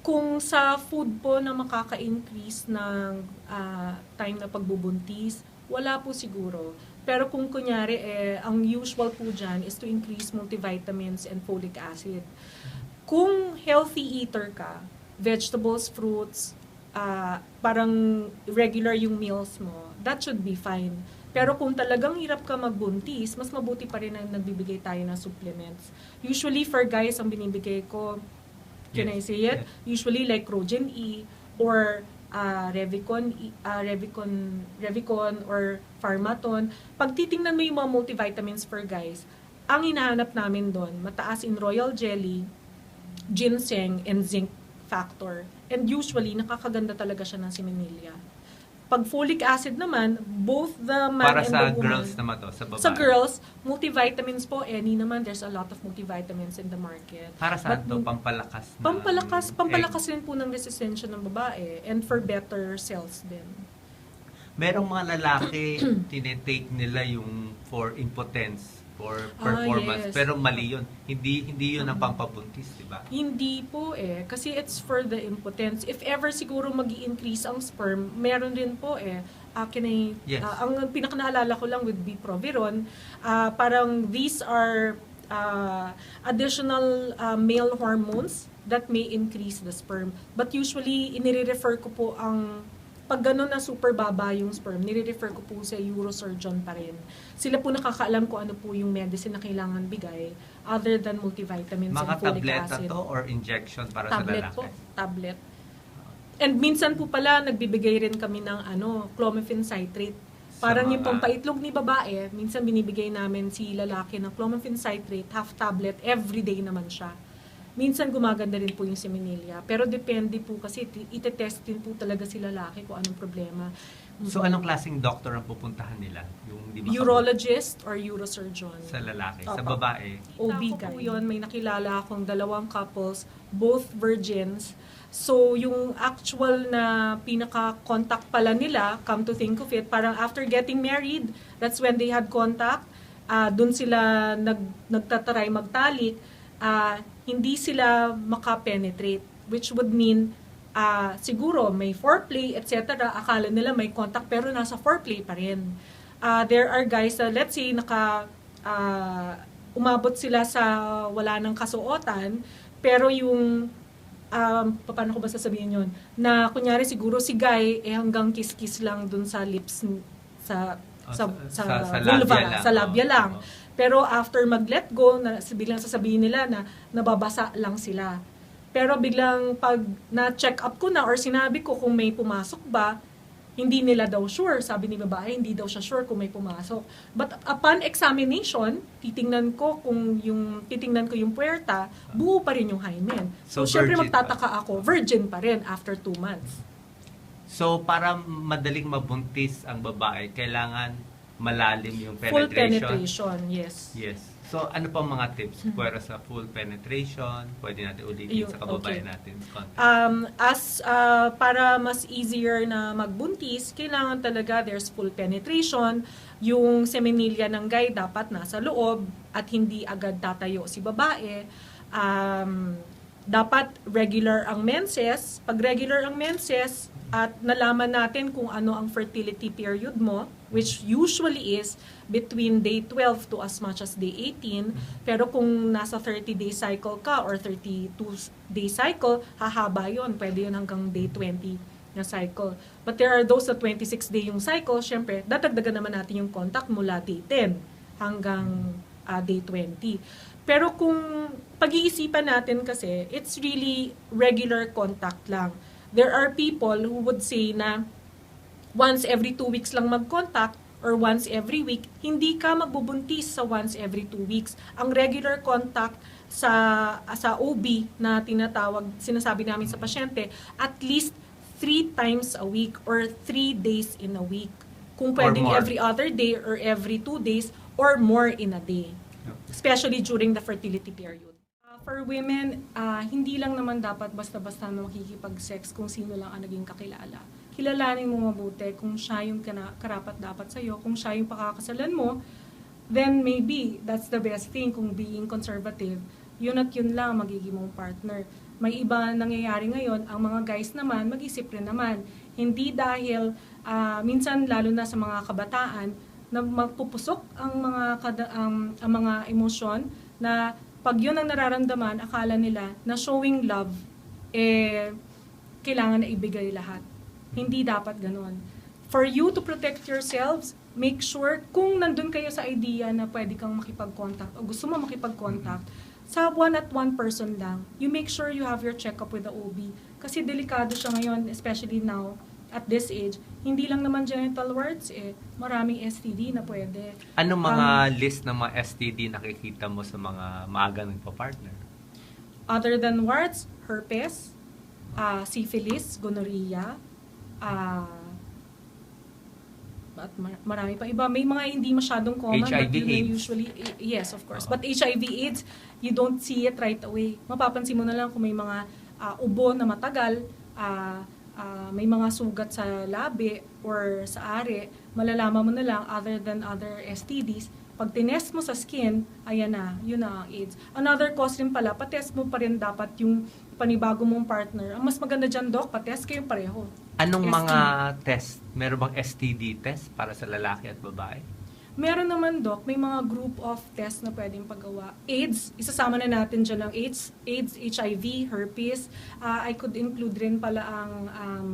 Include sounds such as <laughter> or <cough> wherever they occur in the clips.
Kung sa food po na makaka-increase ng ah, time na pagbubuntis, wala po siguro. Pero kung kunyari, eh, ang usual po dyan is to increase multivitamins and folic acid. Kung healthy eater ka, vegetables, fruits, ah, parang regular yung meals mo, that should be fine. Pero kung talagang hirap ka magbuntis, mas mabuti pa rin na nagbibigay tayo ng supplements. Usually for guys, ang binibigay ko, can I Yes, say it? Usually like Rogen E or uh, Revicon, ah, Revicon, Revicon or Pharmaton. Pag titingnan mo yung mga multivitamins for guys, ang hinahanap namin doon, mataas in royal jelly, ginseng, and zinc factor. And usually, nakakaganda talaga siya ng siminilya. Pag folic acid naman, both the man Para and sa the woman, girls naman to, sa babae. sa girls, multivitamins po, any naman, there's a lot of multivitamins in the market. Para saan to? Pampalakas ng Pampalakas, egg. pampalakas rin po ng resistensya ng babae and for better cells din. Merong mga lalaki, <clears throat> tinetake nila yung for impotence, for Ah, performance. yes. Pero mali yun. Hindi, hindi yun ang pampabuntis, di ba? Hindi po eh, kasi it's for the impotence. If ever siguro mag increase ang sperm, meron rin po eh. Akin ay, Yes. ah, ang pinakanaalala ko lang with Biproviron, ah, parang these are ah, additional ah, male hormones that may increase the sperm. But usually, inire-refer ko po ang pag gano'n na super baba yung sperm, nire-refer ko po sa urosurgeon pa rin. Sila po nakakaalam kung ano po yung medicine na kailangan bigay other than multivitamins Mga and folic tableta acid. to or injection para tablet sa po, lalaki? tablet. And minsan po pala, nagbibigay rin kami ng ano, clomiphene citrate. Parang Sa yung mga- pampaitlog ni babae, minsan binibigay namin si lalaki ng clomiphene citrate, half tablet, everyday naman siya. Minsan gumaganda rin po yung seminilya. Pero depende po kasi, itetest din po talaga si lalaki kung anong problema. So, anong klaseng doctor ang pupuntahan nila? Yung di? Urologist or urosurgeon? Sa lalaki. Sa Opo. babae, OB ko po yun, may nakilala akong dalawang couples, both virgins. So, yung actual na pinaka-contact pala nila, come to think of it, parang after getting married, that's when they had contact. Ah, Doon sila nag, nagtataray magtalik. Ah, hindi sila makapenetrate, which would mean ah, siguro may foreplay, etc. Akala nila may contact, pero nasa foreplay pa rin. Ah, there are guys na, let's say, naka, ah, umabot sila sa wala ng kasuotan, pero yung, um, paano ko ba sasabihin yun, na kunyari siguro si guy, eh hanggang kiss-kiss lang dun sa lips, sa, Oh, sa, sa- sa, sa- sa vulva, labia lang. sa labia Oh, lang. oh. Pero after mag-let go, na, biglang sasabihin nila na nababasa lang sila. Pero biglang pag na-check up ko na or sinabi ko kung may pumasok ba, hindi nila daw sure. Sabi ni babae, hindi daw siya sure kung may pumasok. But upon examination, titingnan ko kung yung titingnan ko yung puwerta, buo pa rin yung hymen. So, So, syempre magtataka ako, virgin pa rin after two months. So, para madaling mabuntis ang babae, kailangan malalim yung Full penetration. penetration, yes. Yes. So, ano pang mga tips? Mhm. Para sa full penetration, pwede natin ulitin Yung- sa kababayan okay. natin. Um, as uh, para mas easier na magbuntis, kailangan talaga there's full penetration. Yung seminilya ng guy dapat nasa loob at hindi agad tatayo si babae. Um, dapat regular ang menses. Pag regular ang menses at nalaman natin kung ano ang fertility period mo, which usually is between day 12 to as much as day 18. Pero kung nasa 30-day cycle ka or 32-day cycle, hahaba yon Pwede yun hanggang day 20 na cycle. But there are those na 26-day yung cycle, syempre, dadagdagan naman natin yung contact mula day 10 hanggang ah, day 20. Pero kung pag-iisipan natin kasi, it's really regular contact lang. There are people who would say na once every two weeks lang mag-contact or once every week, hindi ka magbubuntis sa once every two weeks. Ang regular contact sa sa OB na tinatawag, sinasabi namin sa pasyente, at least three times a week or three days in a week. Kung pwedeng every other day or every two days or more in a day. Especially during the fertility period. Uh, for women, ah, hindi lang naman dapat basta-basta makikipag-sex kung sino lang ang naging kakilala. Kilalanin mo mabuti kung siya yung kana- karapat-dapat sa'yo, kung siya yung pakakasalan mo, then maybe that's the best thing kung being conservative, yun at yun lang ang magiging mong partner. May iba nangyayari ngayon, ang mga guys naman, mag-isip rin naman. Hindi dahil, ah, minsan lalo na sa mga kabataan, na magpupusok ang mga kada, ang, ang mga emosyon na pag yun ang nararamdaman, akala nila na showing love, eh, kailangan na ibigay lahat. Hindi dapat ganon. For you to protect yourselves, make sure kung nandun kayo sa idea na pwede kang makipag-contact o gusto mo makipag-contact, sa one at one person lang, you make sure you have your check-up with the OB. Kasi delikado siya ngayon, especially now, at this age. Hindi lang naman genital warts eh. Maraming STD na pwede. Ano mga Um, list ng mga STD nakikita mo sa mga maaga nagpa-partner? Other than warts, herpes, ah, syphilis, gonorrhea, ah, at mar- marami pa iba. May mga hindi masyadong common. but HIV, yun yung AIDS. Usually, yes, of course. Oo. But HIV, AIDS, you don't see it right away. Mapapansin mo na lang kung may mga ah, ubo na matagal, ah, ah, may mga sugat sa labi or sa ari, malalaman mo na lang other than other STDs. Pag tinest mo sa skin, ayan na, yun na ang AIDS. Another cause rin pala, patest mo pa rin dapat yung panibago mong partner. Ang mas maganda dyan, Doc, patest kayo pareho. Anong STD. mga test? Meron bang STD test para sa lalaki at babae? Meron naman, Doc, may mga group of tests na pwedeng paggawa. AIDS, isasama na natin dyan ang AIDS, AIDS, HIV, herpes. Ah, I could include rin pala ang, um,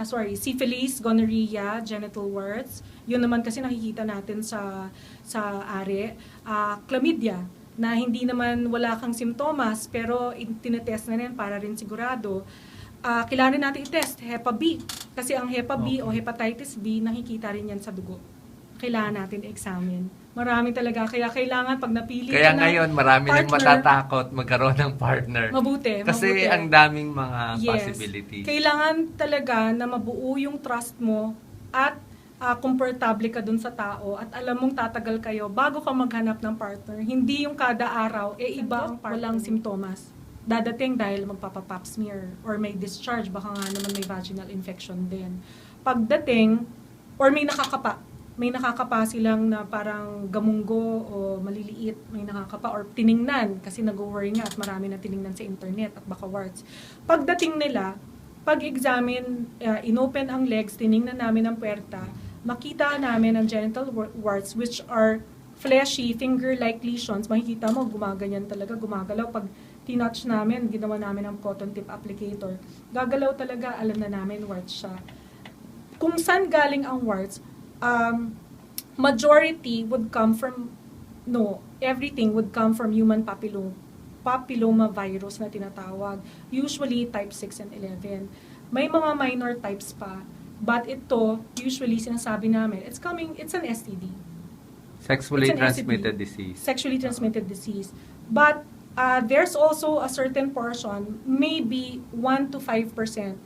ah, sorry, syphilis, gonorrhea, genital warts. Yun naman kasi nakikita natin sa, sa are. Ah, chlamydia, na hindi naman wala kang simptomas, pero in- tinetest na rin para rin sigurado. Ah, kailangan natin i-test, HEPA B. Kasi ang HEPA B o Okay. hepatitis B, nakikita rin yan sa dugo kailangan natin examine. Marami talaga. Kaya kailangan pag napili Kaya ka ng ngayon, marami nang partner, matatakot magkaroon ng partner. Mabuti. Kasi mabuti. ang daming mga Yes. possibilities. Kailangan talaga na mabuo yung trust mo at ah, komportable ka dun sa tao at alam mong tatagal kayo bago ka maghanap ng partner. Hindi yung kada araw, eh iba ang walang simptomas. Dadating dahil magpapapap smear or may discharge, baka nga naman may vaginal infection din. Pagdating, or may nakakapa, may nakakapa silang na parang gamunggo o maliliit, may nakakapa or tiningnan kasi nag-worry nga at marami na tiningnan sa internet at baka warts. Pagdating nila, pag-examine, uh, inopen ang legs, tiningnan namin ang puwerta, makita namin ang genital wa- warts which are fleshy, finger-like lesions. Makikita mo, gumaganyan talaga, gumagalaw. Pag tinouch namin, ginawa namin ang cotton tip applicator. Gagalaw talaga, alam na namin warts siya kung saan galing ang warts, um, majority would come from, no, everything would come from human papilloma, papilloma virus na tinatawag. Usually type 6 and 11. May mga minor types pa, but ito, usually sinasabi namin, it's coming, it's an STD Sexually It's an transmitted STD. disease. sexually transmitted disease. But uh, there's also a certain portion, maybe 1 to 5%,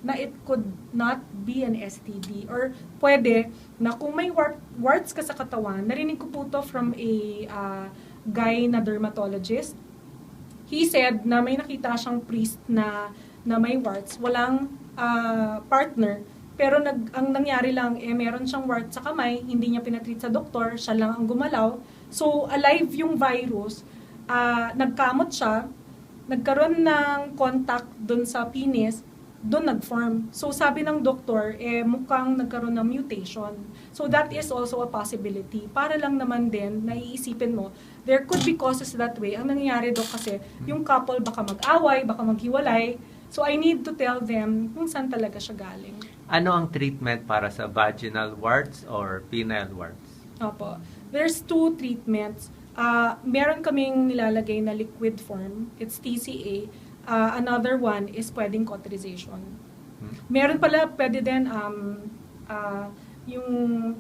na it could not be an STD. Or pwede na kung may wart, warts ka sa katawan, narinig ko po to from a uh, guy na dermatologist. He said na may nakita siyang priest na na may warts, walang uh, partner, pero nag, ang nangyari lang, eh, meron siyang wart sa kamay, hindi niya pinatreat sa doktor, siya lang ang gumalaw. So, alive yung virus, ah, nagkamot siya, nagkaroon ng contact dun sa penis, dun nag-form. So, sabi ng doktor, eh, mukhang nagkaroon ng mutation. So, that is also a possibility. Para lang naman din, naiisipin mo, there could be causes that way. Ang nangyayari, Dok, kasi yung couple baka mag-away, baka maghiwalay. So, I need to tell them kung saan talaga siya galing. Ano ang treatment para sa vaginal warts or penile warts? Opo. There's two treatments. Uh, meron kaming nilalagay na liquid form. It's TCA. Uh, another one is pwedeng cauterization. Hmm? Meron pala, pwede din, um, uh, yung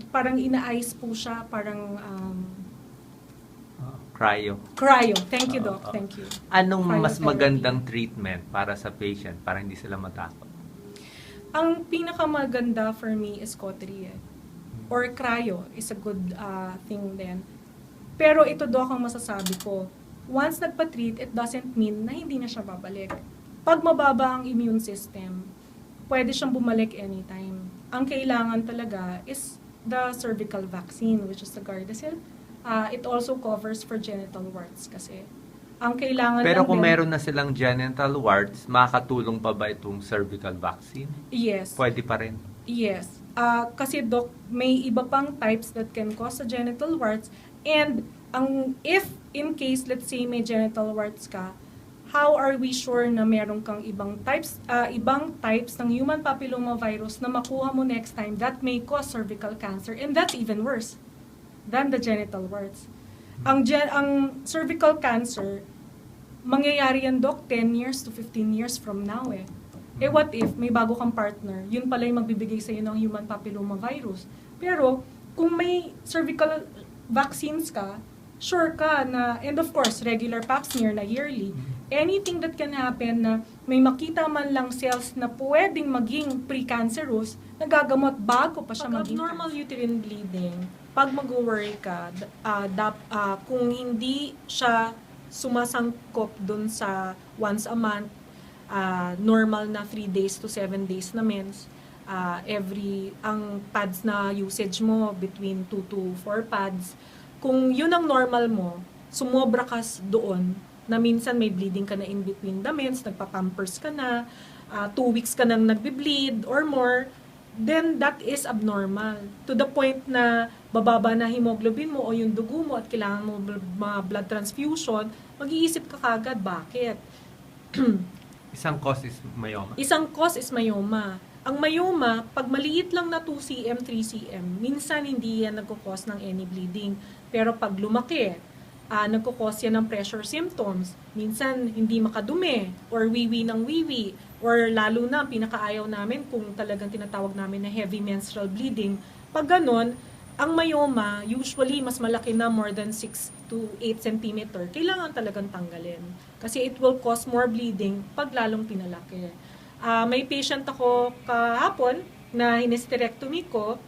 parang ina-ice po siya, parang um, Uh, cryo. cryo. Thank you, Doc. oo. Thank you. Anong mas Cryotherapy. magandang treatment para sa patient para hindi sila matakot? Ang pinakamaganda for me is cautery. eh. Or cryo is a good uh, thing din. Pero ito do ang masasabi ko. Once nagpa-treat, it doesn't mean na hindi na siya babalik. Pag mababa ang immune system, pwede siyang bumalik anytime. Ang kailangan talaga is the cervical vaccine, which is the Gardasil. Uh, it also covers for genital warts kasi. Ang kailangan Pero kung din- meron na silang genital warts, makakatulong pa ba itong cervical vaccine? Yes. Pwede pa rin. Yes. Ah, kasi doc, may iba pang types that can cause a genital warts and ang if in case let's say may genital warts ka, how are we sure na meron kang ibang types ah, ibang types ng human papillomavirus na makuha mo next time that may cause cervical cancer and that's even worse than the genital warts. Ang gen- ang cervical cancer mangyayari yan doc 10 years to 15 years from now eh. Eh what if may bago kang partner, yun pala yung magbibigay sa ng human papillomavirus. Pero kung may cervical vaccines ka, sure ka na, and of course, regular pap smear na yearly, anything that can happen na may makita man lang cells na pwedeng maging precancerous, nagagamot bago pa siya Pag maging cancer. uterine bleeding, pag mag-worry ka, ah, dap- ah, kung hindi siya sumasangkop dun sa once a month, ah, normal na 3 days to 7 days na mens, ah, every, ang pads na usage mo between 2 to 4 pads, kung yun ang normal mo, sumobra ka doon, na minsan may bleeding ka na in between the mens, nagpapampers ka na, 2 weeks ka nang nagbe-bleed or more, then that is abnormal. To the point na bababa na hemoglobin mo o yung dugo mo at kailangan mo mga blood transfusion, mag-iisip ka kagad, bakit? <clears throat> Isang cause is myoma. Isang cause is myoma. Ang myoma, pag maliit lang na 2 cm, 3 cm, minsan hindi yan nagkukos ng any bleeding. Pero pag lumaki, ah nagkukos yan ng pressure symptoms. Minsan hindi makadumi, or wiwi ng wiwi, or lalo na, pinakaayaw namin kung talagang tinatawag namin na heavy menstrual bleeding. Pag ganon, ang myoma, usually mas malaki na more than 6 to 8 cm, kailangan talagang tanggalin. Kasi it will cause more bleeding pag lalong pinalaki. Ah, may patient ako kahapon na hysterectomy ko.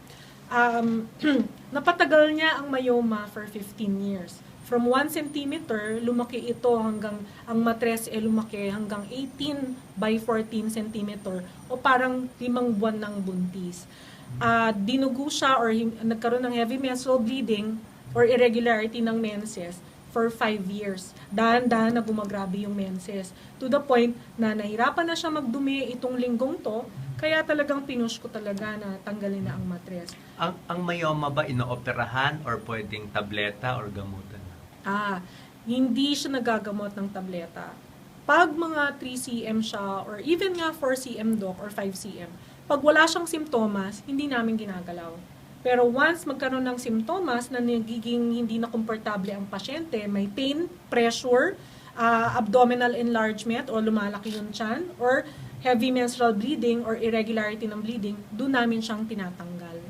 Um, <clears throat> napatagal niya ang myoma for 15 years. From 1 centimeter, lumaki ito hanggang, ang matres e lumaki hanggang 18 by 14 centimeter o parang limang buwan ng buntis. Ah, dinugo siya or nagkaroon ng heavy menstrual bleeding or irregularity ng menses for 5 years. Dahan-dahan na gumagrabe yung menses. To the point na nahirapan na siya magdumi itong linggong to, kaya talagang pinush ko talaga na tanggalin na ang matres. Ang, ang myoma ba inooperahan or pwedeng tableta or gamutan? Ah, hindi siya nagagamot ng tableta. Pag mga 3 cm siya or even nga 4 cm doc or 5 cm, pag wala siyang simptomas, hindi namin ginagalaw. Pero once magkaroon ng simptomas na nagiging hindi na komportable ang pasyente, may pain, pressure, ah, abdominal enlargement o lumalaki yung tiyan, or heavy menstrual bleeding or irregularity ng bleeding, doon namin siyang tinatanggal.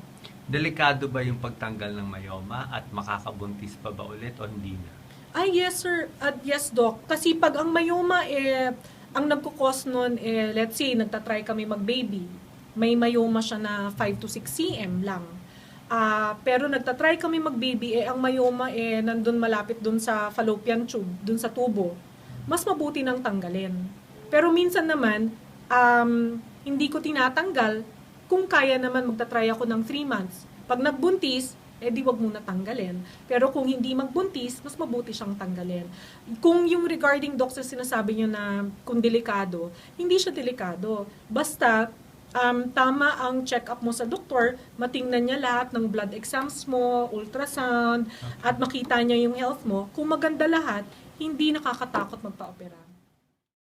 Delikado ba yung pagtanggal ng myoma at makakabuntis pa ba ulit o hindi na? Ay, yes sir. At yes, doc. Kasi pag ang myoma, eh, ang nagkukos nun, eh, let's say, nagtatry kami mag-baby. May myoma siya na 5 to 6 cm lang. Ah, pero nagtatry kami mag-baby, eh, ang myoma, eh, nandun malapit dun sa fallopian tube, dun sa tubo. Mas mabuti nang tanggalin. Pero minsan naman, um, hindi ko tinatanggal kung kaya naman magtatry ako ng 3 months. Pag nagbuntis, eh di wag muna tanggalin. Pero kung hindi magbuntis, mas mabuti siyang tanggalin. Kung yung regarding doc sa sinasabi niyo na kung delikado, hindi siya delikado. Basta um, tama ang check-up mo sa doktor, matingnan niya lahat ng blood exams mo, ultrasound, at makita niya yung health mo. Kung maganda lahat, hindi nakakatakot magpa-opera.